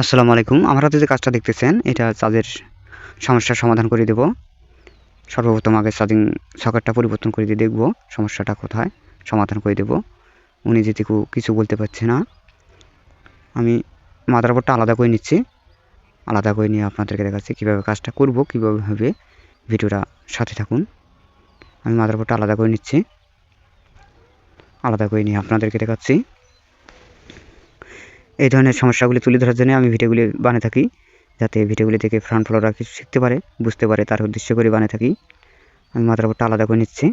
আসসালামু আলাইকুম। আমার হাতে যে কাজটা দেখতেছেন, এটা চার্জের সমস্যার সমাধান করে দেব। সর্বপ্রথম আগে চার্জিং সকেটটা পরিবর্তন করে দিয়ে দেখব সমস্যাটা কোথায়, সমাধান করে দেব। উনি যেটুকু কিছু বলতে পারছে না। আমি মাদারবোর্ডটা আলাদা করে নিচ্ছি। আলাদা করে নিয়ে আপনাদেরকে দেখাচ্ছি কীভাবে কাজটা করব, কীভাবে হবে। ভিডিওটা সাথে থাকুন। আমি মাদারবোর্ডটা আলাদা করে নিচ্ছি। আলাদা করে নিয়ে আপনাদেরকে দেখাচ্ছি। এই ধরনের সমস্যাগুলি তুলে ধরার জন্য আমি ভিডিওগুলি বানিয়ে থাকি, যাতে ভিডিওগুলি থেকে ফ্রন্ট ফলোরা কিছু শিখতে পারে, বুঝতে পারে, তার উদ্দেশ্য করে বানিয়ে থাকি। আমি মাদারবোর্ডটা আলাদা করে নিচ্ছি।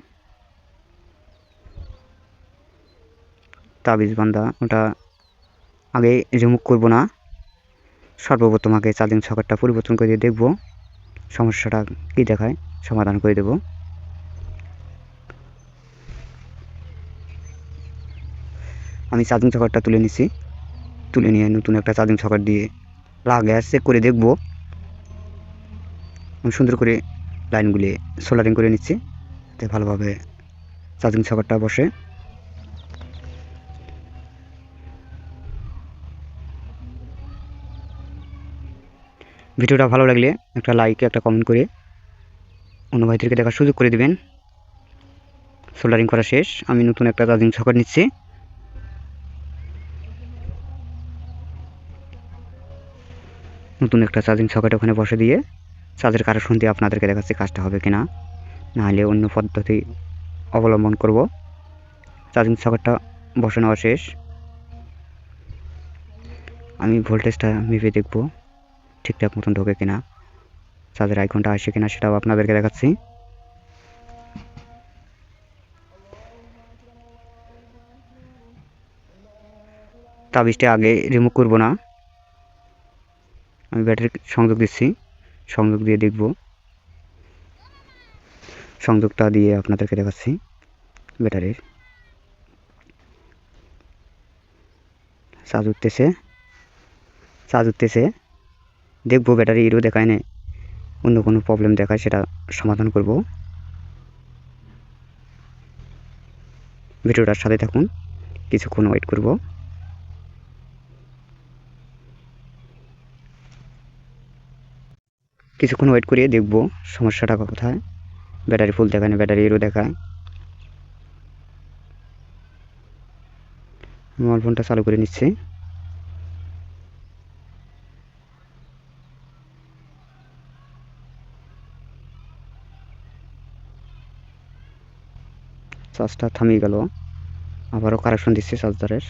তাবিজ বান্ধা ওটা আগে রিমুভ করব না। সর্বপ্রথম আগে চার্জিং সকেটটা পরিবর্তন করে দিয়ে দেখব সমস্যাটা কী দেখায়, সমাধান করে দেব। আমি চার্জিং সকেটটা তুলে নিছি তুলে নিয়ে নতুন একটা চার্জিং সকেট দিয়ে লাগে চেক করে দেখব। আমি সুন্দর করে লাইনগুলি সোলারিং করে নিচ্ছি, যাতে ভালোভাবে চার্জিং সকেটটা বসে। ভিডিওটা ভালো লাগলে একটা লাইক একটা কমেন্ট করে অন্য ভাইদেরকে দেখার সুযোগ করে দিবেন। সোল্ডারিং করা শেষ, আমি নতুন একটা চার্জিং সকেট নিচ্ছি। নতুন একটা চার্জিং সকেট ওখানে বসে দিয়ে চার্জের কারেকশন দিয়ে আপনাদেরকে দেখাচ্ছি কাজটা হবে কি না নাহলে অন্য পদ্ধতি অবলম্বন করব। চার্জিং সকেটটা বসে নেওয়া শেষ। আমি ভোল্টেজটা মেপে দেখব ঠিকঠাক মতন ঢোকে কিনা। চার্জের আইকনটা আসে কিনা সেটাও আপনাদেরকে দেখাচ্ছি। তাবিজটা আগে রিমুভ করব না। আমি ব্যাটারি সংযোগ দিচ্ছি। সংযোগ দিয়ে দেখব। সংযোগটা দিয়ে আপনাদেরকে দেখাচ্ছি ব্যাটারির। চার্জ উঠতেছে। চার্জ উঠতেছে। দেখব ব্যাটারি ইরো দেখায় না অন্য কোনো প্রবলেম দেখায় সেটা সমাধান করব। ভিডিওটার সাথে থাকুন। কিছুক্ষণ ওয়েট করব। কিছুক্ষণ ওয়েট করিয়ে দেখব সমস্যাটা কোথায়। ব্যাটারি ফুল দেখায় না, ব্যাটারি এরও দেখায়। মোবাইল ফোনটা চালু করে নিচ্ছি। চার্জটা থামিয়ে গেল। আবারও কারেকশন দিচ্ছি চার্জারের